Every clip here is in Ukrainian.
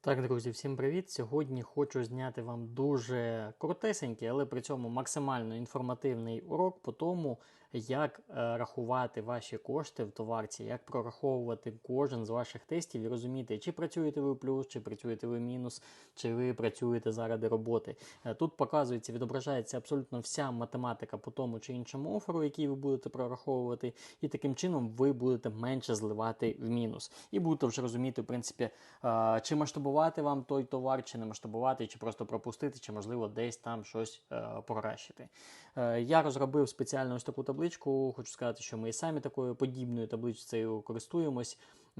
Так, друзі, всім привіт! Сьогодні хочу зняти вам дуже коротесенький, але при цьому максимально інформативний урок по тому, як е, рахувати ваші кошти в товарці, як прораховувати кожен з ваших тестів і розуміти, чи працюєте ви плюс, чи працюєте ви мінус, чи ви працюєте заради роботи. Е, Тут показується, відображається абсолютно вся математика по тому чи іншому оферу, який ви будете прораховувати, і таким чином ви будете менше зливати в мінус. І будете вже розуміти, в принципі, е, чи масштабувати вам той товар, чи не масштабувати, чи просто пропустити, чи можливо десь там щось е, покращити. Е, Я розробив спеціально ось таку табличку. Хочу сказати, що ми і самі такою подібною табличкою користуємось.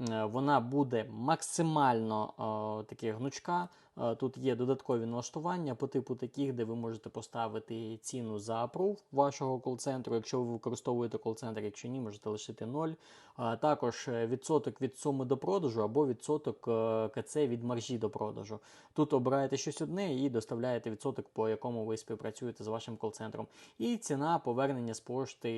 Е, Вона буде максимально е, таки гнучка. Е, Тут є додаткові налаштування по типу таких, де ви можете поставити ціну за апрув вашого кол-центру, якщо ви використовуєте кол-центр, якщо ні, можете лишити 0. А Також е, відсоток від суми до продажу або відсоток е, КЦ від маржі до продажу. Тут обираєте щось одне і доставляєте відсоток, по якому ви співпрацюєте з вашим кол-центром. І ціна повернення з пошти,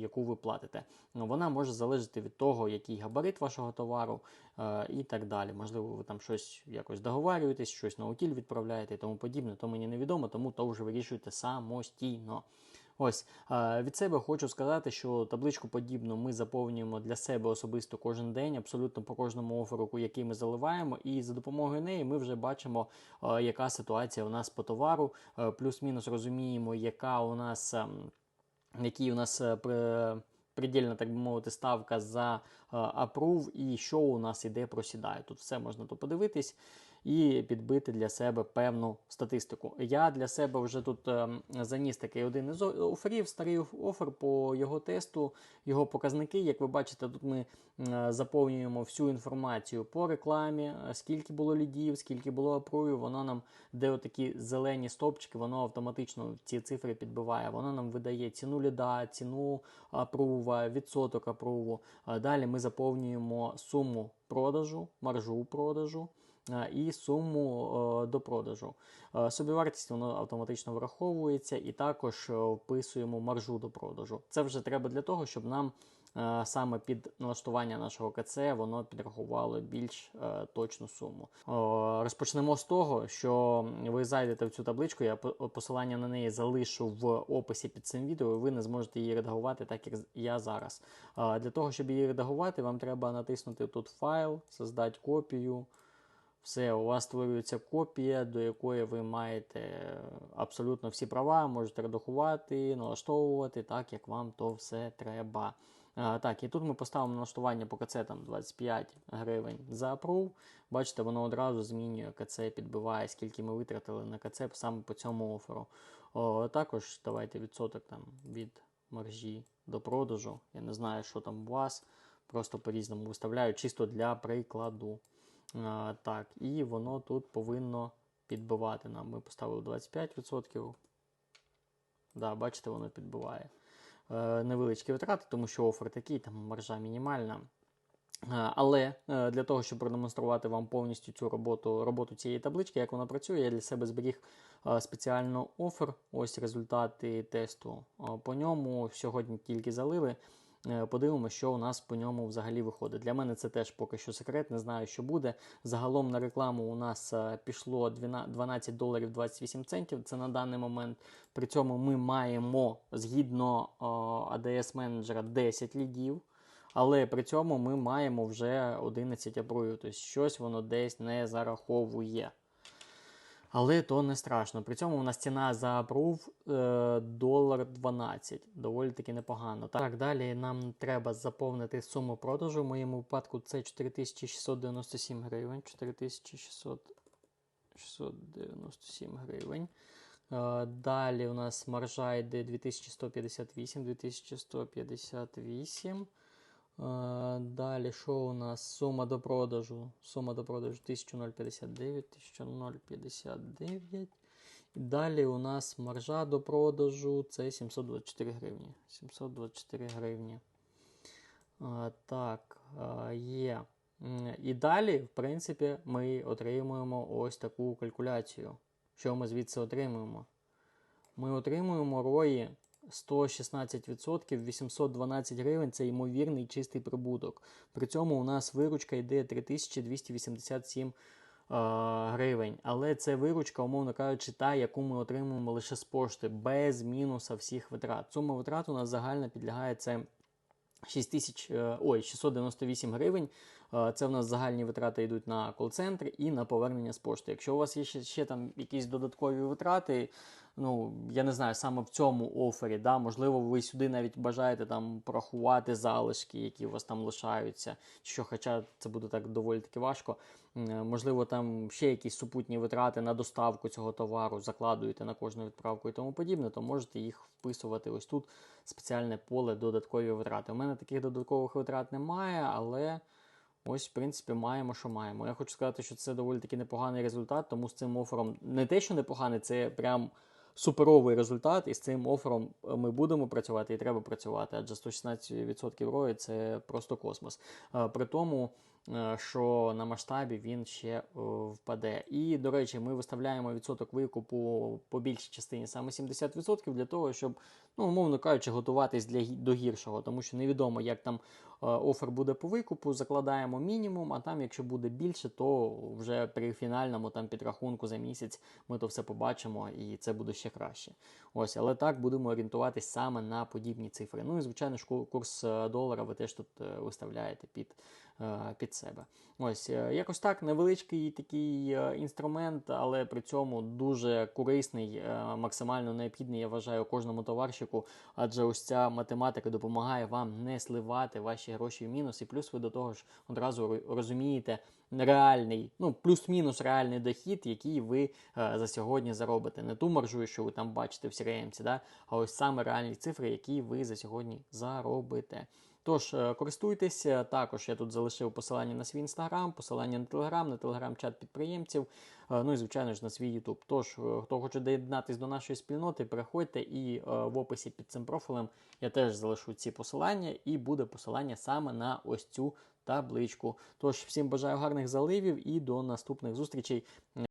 яку ви платите. Ну, Вона може залежати від того, який габарит вашого товару е, і так далі. Можливо, ви там щось якось договарюєтесь, щось на утіль відправляєте і тому подібне, то мені невідомо, тому то вже вирішуєте самостійно. Ось е, від себе хочу сказати, що табличку подібну ми заповнюємо для себе особисто кожен день, абсолютно по кожному оферу, який ми заливаємо, і за допомогою неї ми вже бачимо, е, яка ситуація у нас по товару, е, плюс-мінус розуміємо, яка у нас. ем, який у нас предельна, так би мовити, ставка за апрув і що у нас іде просідає. Тут все можна то подивитись і підбити для себе певну статистику. Я для себе вже тут е, заніс такий один із оферів, старий офер по його тесту, його показники. Як ви бачите, тут ми е, заповнюємо всю інформацію по рекламі, е, скільки було лідів, скільки було апрувів, воно нам, де отакі зелені стопчики, воно автоматично ці цифри підбиває. Воно нам видає ціну ліда, ціну апрува, відсоток апруву. Е, Далі ми заповнюємо суму продажу, маржу продажу. Е, І суму е, до продажу. Е, Собівартість воно автоматично враховується, і також вписуємо маржу до продажу. Це вже треба для того, щоб нам саме під налаштування нашого КЦ воно підрахувало більш точну суму. Розпочнемо з того, що ви зайдете в цю табличку. Я посилання на неї залишу в описі під цим відео. і Ви не зможете її редагувати, так як я зараз. Для того, щоб її редагувати, вам треба натиснути тут файл, создати копію. Все, у вас створюється копія, до якої ви маєте абсолютно всі права, можете редагувати, налаштовувати так, як вам то все треба. А, так, і тут ми поставимо налаштування по КЦ там 25 гривень за апрув. Бачите, воно одразу змінює КЦ, підбиває, скільки ми витратили на КЦ саме по цьому оферу. О, також давайте відсоток там від маржі до продажу. Я не знаю, що там у вас. Просто по-різному виставляю, чисто для прикладу. А, так, і воно тут повинно підбивати нам. Ми поставили 25%. Да, бачите, воно підбиває. Е, невеличкі витрати, тому що офер такий, там маржа мінімальна. Е, Але е, для того, щоб продемонструвати вам повністю цю роботу, роботу цієї таблички, як вона працює, я для себе зберіг е, спеціально офер. Ось результати тесту по ньому. Сьогодні тільки залили. Е, Подивимося, що у нас по ньому взагалі виходить. Для мене це теж поки що секрет, не знаю, що буде. Загалом на рекламу у нас е, пішло 12 12 доларів 28 центів. Це на даний момент. При цьому ми маємо згідно е, ADS менеджера 10 лідів. Але при цьому ми маємо вже 11 апрувів, тобто щось воно десь не зараховує. Але то не страшно. При цьому у нас ціна за апрув е, долар 12. Доволі таки непогано. Так, далі нам треба заповнити суму продажу. В моєму випадку це 4697 гривень. 4697 гривень. Е, Далі у нас маржа йде 2158, 2158. Далі, що у нас? Сума до продажу. Сума до продажу 1059, 1059. І далі у нас маржа до продажу це 724 гривні. 724 гривні. Так, є. І далі, в принципі, ми отримуємо ось таку калькуляцію. Що ми звідси отримуємо? Ми отримуємо рої 116%, 812 гривень це ймовірний чистий прибуток. При цьому у нас виручка йде 3287 гривень. Але це виручка, умовно кажучи, та, яку ми отримуємо лише з пошти, без мінуса всіх витрат. Сума витрат у нас загальна підлягає це 6 тисяч, е, ой, 698 гривень. Е, Це в нас загальні витрати йдуть на кол-центр і на повернення з пошти. Якщо у вас є ще, ще там якісь додаткові витрати, ну я не знаю, саме в цьому офері, да, можливо, ви сюди навіть бажаєте там порахувати залишки, які у вас там лишаються, що, хоча це буде так доволі таки важко. Можливо, там ще якісь супутні витрати на доставку цього товару закладуєте на кожну відправку і тому подібне, то можете їх вписувати ось тут спеціальне поле додаткові витрати. У мене таких додаткових витрат немає, але ось, в принципі, маємо, що маємо. Я хочу сказати, що це доволі таки непоганий результат, тому з цим офером не те, що непоганий, це прям суперовий результат, і з цим офером е, ми будемо працювати і треба працювати, адже 116% рої це просто космос. Е, При тому, що на масштабі він ще е, впаде. І, до речі, ми виставляємо відсоток викупу по більшій частині саме 70% для того, щоб, ну, умовно кажучи, готуватись для, до гіршого, тому що невідомо, як там е, офер буде по викупу, закладаємо мінімум, а там, якщо буде більше, то вже при фінальному там підрахунку за місяць ми то все побачимо, і це буде ще краще. Ось, але так будемо орієнтуватись саме на подібні цифри. Ну і звичайно ж курс е, долара ви теж тут е, виставляєте під, е, під себе. Ось е, якось так невеличкий такий е, інструмент, але при цьому дуже корисний, е, максимально необхідний, я вважаю, кожному товарщику, адже ось ця математика допомагає вам не сливати ваші гроші в мінус, і плюс ви до того ж одразу розумієте реальний, ну плюс-мінус реальний дохід, який ви е, за сьогодні заробите. Не ту маржу, що ви там бачите в CRM, да, а ось саме реальні цифри, які ви за сьогодні заробите. Тож е, користуйтеся. Також я тут залишив посилання на свій інстаграм, посилання на телеграм, на телеграм-чат підприємців. е, Ну і звичайно ж на свій Ютуб. Тож, е, хто хоче доєднатись до нашої спільноти, переходьте і е, в описі під цим профілем я теж залишу ці посилання, і буде посилання саме на ось цю табличку. Тож всім бажаю гарних заливів і до наступних зустрічей.